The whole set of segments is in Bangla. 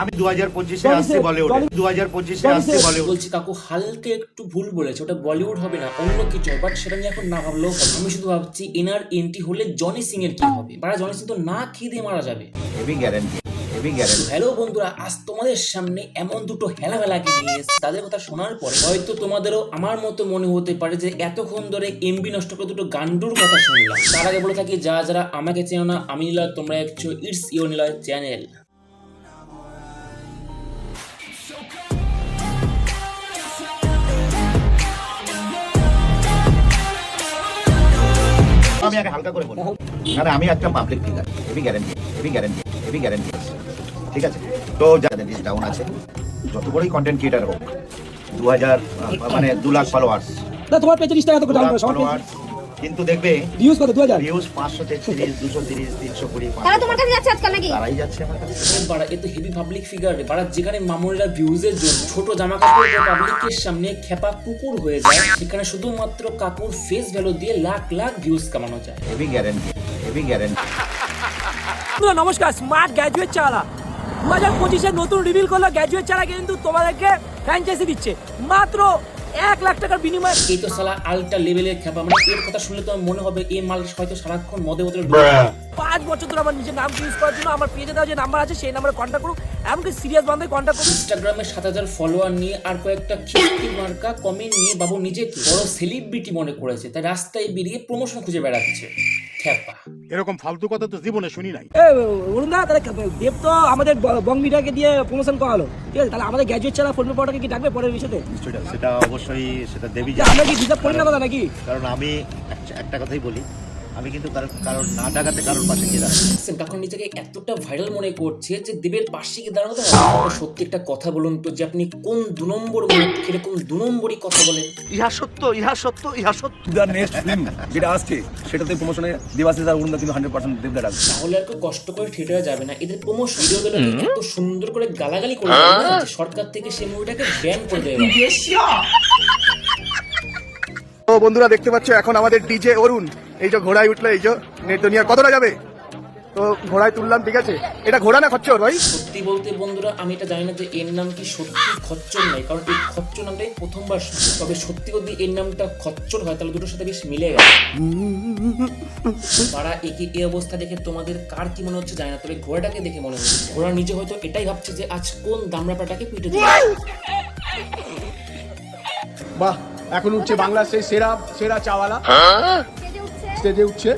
আমি দু হাজার পঁচিশে আসছি বলিউড। দু হাজার পঁচিশে আসছি বলিউড। বলছি কাকু হালকে একটু ভুল বলেছে। ওটা বলিউড হবে না অন্য কিছু বাট সেটা নিয়ে এখন না ভাবলেও হবে। আমি শুধু ভাবছি এনার এন্ট্রি হলে জনি সিং এর কি হবে? বাড়া জনি সিং তো না খেয়ে দিয়ে মারা যাবে। Heavy guarantee heavy guarantee hello বন্ধুরা আজ তোমাদের সামনে এমন দুটো হেলা বেলাকে নিয়ে তাদের কথা শোনার পরে হয়তো তোমাদেরও আমার মতো মনে হতে পারে যে এতক্ষণ ধরে এমবি নষ্ট করে দুটো গান্ডুর কথা শুনলাম। তার আগে বলে থাকি যা যারা আমাকে চেনো না আমি নিলয় তোমরা একটু ইটস ইউর নিলয় চ্যানেল আমি আগে হালকা করে বলি। আমি একটা public figure heavy guarantee heavy guarantee heavy guarantee ঠিক আছে? তো যাদের ডাউন আছে। যত বড়ই কন্টেন্ট ক্রিয়েটার হোক দু হাজার মানে দু লাখ ফলোয়ার্স না তোমার পেজে রিস্টার এত দু ডাউন করে সবার ফলোয়ার্স কিন্তু দেখবে ভিউজ কত? 2000 ভিউজ পাঁচশো তেত্রিশ দুশো তিরিশ তিনশো কুড়ি তারা তোমার কাছে যাচ্ছে আজকাল নাকি? তারাই যাচ্ছে আমার কাছে। বাড়া এ তো হেভি পাবলিক ফিগার রে। বাড়া যেখানে মামুনিরা ভিউজের জন্য ছোট জামা কাপড় পাবলিকের সামনে খেপা কুকুর হয়ে যায় সেখানে শুধুমাত্র কাপড় ফেস ভ্যালু দিয়ে লাখ লাখ ভিউজ কামানো যায়। হেভি গ্যারান্টি হেভি গ্যারান্টি নমস্কার স্মার্ট গ্র্যাজুয়েট চালা দু হাজার পঁচিশে নতুন রিভিল করল গ্র্যাজুয়েট চালা কিন্তু তোমাদেরকে ফ্র্যাঞ্চাইজি দিচ্ছে। মাত্র এক লাখ টাকার বিনিময়ে এই তো সালা আলটা লেভেলের খেপা মানে এর কথা শুনলে তো আমার মনে হবে এই মাল হয়তো সারাক্ষণ মদে বোতলে পাঁচ বছর ধরে আমার নিজের নাম ইউজ করার জন্য আমার পেজে দেওয়া যে নাম্বার আছে সেই নাম্বারে কন্ট্যাক্ট করুন। এমনকি সিরিয়াস বান্ধবে কন্ট্যাক্ট করুন। ইনস্টাগ্রামে সাত হাজার ফলোয়ার নিয়ে আর কয়েকটা খিস্তি মার্কা কমেন্ট নিয়ে বাবু নিজেকে বড় সেলিব্রিটি মনে করেছে। তাই রাস্তায় বেরিয়ে প্রমোশন খুঁজে বেড়াচ্ছে। খেপা। এরকম ফালতু কথা তো জীবনে শুনি নাই। অরুণ দা তাহলে দেব তো আমাদের ব- দিয়ে প্রমোশন করালো। ঠিক আছে তাহলে আমাদের গ্যাজুয়েট ছাড়া ফোন পাওয়াটাকে কি ডাকবে পরের বিষয়তে? সেটা সেটা অবশ্যই সেটা দেবী আমরা কি ডিজার্ভ করি না কথা নাকি? কারণ আমি একটা কথাই বলি আমি কিন্তু কারোর না ডাকাতে কারোর পাশে গিয়ে দেখছেন তখন নিজেকে এতটা ভাইরাল মনে করছে যে দেবের পাশে গিয়ে হবে সত্যি একটা কথা বলুন তো যে আপনি কোন দু নম্বর কীরকম দু নম্বরই কথা বলেন? ইহা সত্য ইহা সত্য ইহা সত্য। দ্য নেক্সট ফিল্ম যেটা আসছে সেটাতে প্রমোশনে দেবাশিস আর অরুণদা কিন্তু হান্ড্রেড পার্সেন্ট দেবদা রাখবে তাহলে আর কষ্ট করে ঠেটে যাবে না। এদের প্রমোশন ভিডিওগুলোকে এত সুন্দর করে গালাগালি করে দেবে সরকার থেকে সেই মুভিটাকে ব্যান করে দেবে। তো বন্ধুরা দেখতে পাচ্ছ এখন আমাদের ডিজে অরুণ। এই যে ঘোড়ায় উঠল এই যে নেট দুনিয়ার কতটা যাবে? তো ঘোড়ায় তুললাম ঠিক আছে? এটা ঘোড়া না খচ্চর ভাই? সত্যি বলতে বন্ধুরা আমি এটা জানি না যে এর নাম কি সত্যি খচ্চর নাই কারণ এই খচ্চর নামটাই প্রথমবার শুনছি। তবে সত্যি যদি এর নামটা খচ্চর হয় তাহলে দুটোর সাথে বেশ মিলে গেছে পাড়া একে এই অবস্থা দেখে তোমাদের কার কি মনে হচ্ছে জানি না তবে ঘোড়াটাকে দেখে মনে হচ্ছে। ঘোড়া নিজে হয়তো এটাই ভাবছে যে আজ কোন দামড়াটাকে পিটে দিবে। বাহ! এখন উঠছে বাংলা সেই সেরা সেরা চাওয়ালা। স্টেজে উঠছে।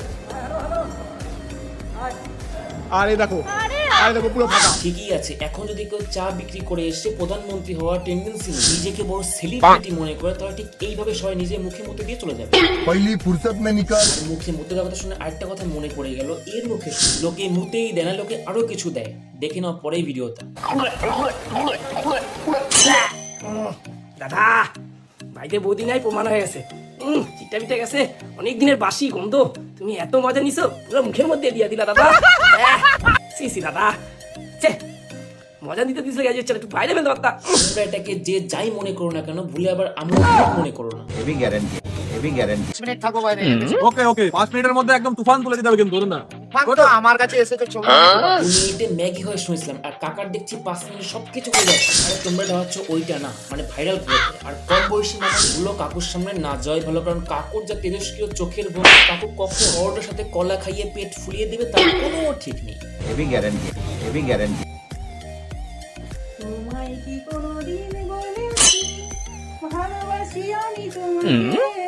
আরে দেখো ঠিকই আছে এখন যদি কেউ চা বিক্রি করে এসে প্রধানমন্ত্রী হওয়ার টেন্ডেন্সি নিজেকে বড় সেলিব্রিটি মনে করে তাহলে ঠিক এইভাবে সবাই নিজের মুখে মুখে দিয়ে চলে যাবে। পহলি ফুরসত মে নিকাল। মুখে মুতে কথা শুনে আরেকটা কথা মনে পড়ে গেল এর মুখে লোকে মুতেই দেয় না লোকে আরও কিছু দেয়। দেখে নাও পরেই ভিডিওটা। দাদা! ভাইদের বৌদি নাই প্রমাণ হয়ে গেছে। উম, চিটটা পিঠে গেছে। অনেক দিনের বাসি গন্ধ। তুমি এত মজা নিছো পুরো মুখের মধ্যে দিয়ে দিলা দাদা। সি সি দাদা। ছে মজা দিতে দিছো গ্যাজেট একটু বাইরে ফেলতে পারতা। এটাকে যে যাই মনে করো না কেন ভুলে আবার আমি মনে করো না। Heavy guarantee heavy guarantee okay okay পাঁচ মিনিটের মধ্যে একদম তুফান তুলে দিতে হবে কিন্তু ধরুন না আমার কাছে এসে তো ছবি মিনিটে ম্যাগি হয়ে শুনেছিলাম আর কাকার দেখছি পাঁচ মিনিটে সবকিছু হয়ে যাচ্ছে আরে তোমরা ভাবছ ওইটা না মানে ভাইরাল আর কম বয়সী মানুষগুলো কাকুর সামনে না যায় ভালো কারণ কাকুর যা তেজস্ক্রিয় চোখের ভোগ কাকু কখন অর্ডার সাথে কলা খাইয়ে পেট ফুলিয়ে দিবে তার কোনো ঠিক নেই। হেভি গ্যারান্টি হেভি গ্যারান্টি তোমায় কি কোনোদিন বলেছি ভালোবাসি আমি তোমাকে।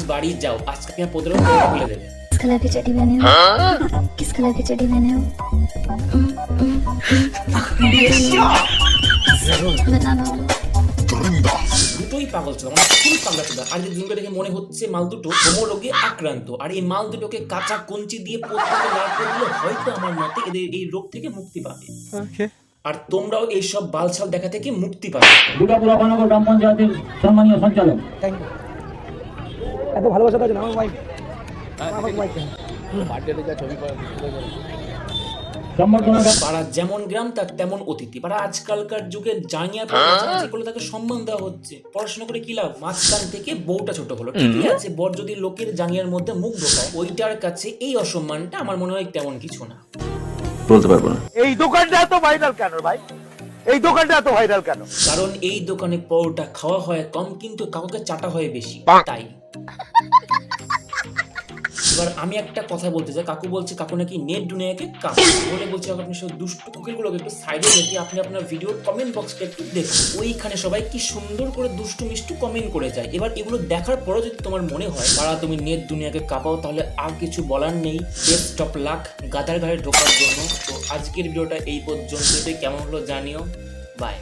হ্যাঁ আজ বাড়ি যাও আজকে তোমার প্রতিরোধ বলে দেবে किस कलर की चड्डी पहने हो किस कलर की चड्डी पहने हो बता दो দুটোই পাগল ছিল আমার খুবই পাগলা ছিল আর যে দুটো দেখে মনে হচ্ছে মাল দুটো হোমোরোগে আক্রান্ত আর এই মাল দুটোকে কাঁচা কঞ্চি দিয়ে প্রত্যেকে লাভ করলে হয়তো আমার মতে এদের এই রোগ থেকে মুক্তি পাবে আর তোমরাও এইসব বালছাল দেখা থেকে মুক্তি পাবে এত ভালোবাসা তো আছে না আমার ওয়াইফ আমার ওয়াইফ পাড়া যেমন গ্রাম তার তেমন অতিথি। পাড়া আজকালকার যুগে জাঙ্গিয়া যেগুলো তাকে সম্মান দেওয়া হচ্ছে। পড়াশোনা করে কি লাভ? মাঝখান থেকে বউটা ছোট হলো। ঠিকই আছে বর যদি লোকের জাঙ্গিয়ার মধ্যে মুখ ঢোকায় ওইটার কাছে এই অসম্মানটা আমার মনে হয় তেমন কিছু না। বলতে পারব না। এই দোকানটা এত ভাইরাল কেন ভাই? এই দোকানটা এত ভাইরাল কেন? কারণ এই দোকানে পরোটা খাওয়া হয় কম কিন্তু কাউকে চাটা হয় বেশি। তাই। এবার আমি একটা কথা বলতে চাই। কাকু বলছে, কাকু নাকি নেট দুনিয়াকে কাকু বলে বলছে আপনি সব দুষ্টু কুকিরগুলোকে একটু সাইডে রেখে আপনি আপনার ভিডিওর কমেন্ট বক্সটা একটু দেখুন। ওইখানে সবাই কি সুন্দর করে দুষ্টু মিষ্টু কমেন্ট করে যায়। এবার এগুলো দেখার পরও যদি তোমার মনে হয় তারা তুমি নেট দুনিয়াকে কাঁপাও, তাহলে আর কিছু বলার নেই। বেস্ট অফ লাক গাদার ঘাড়ে ঢোকার জন্য। তো আজকের ভিডিওটা এই পর্যন্তই। কেমন হলো জানিও। বাই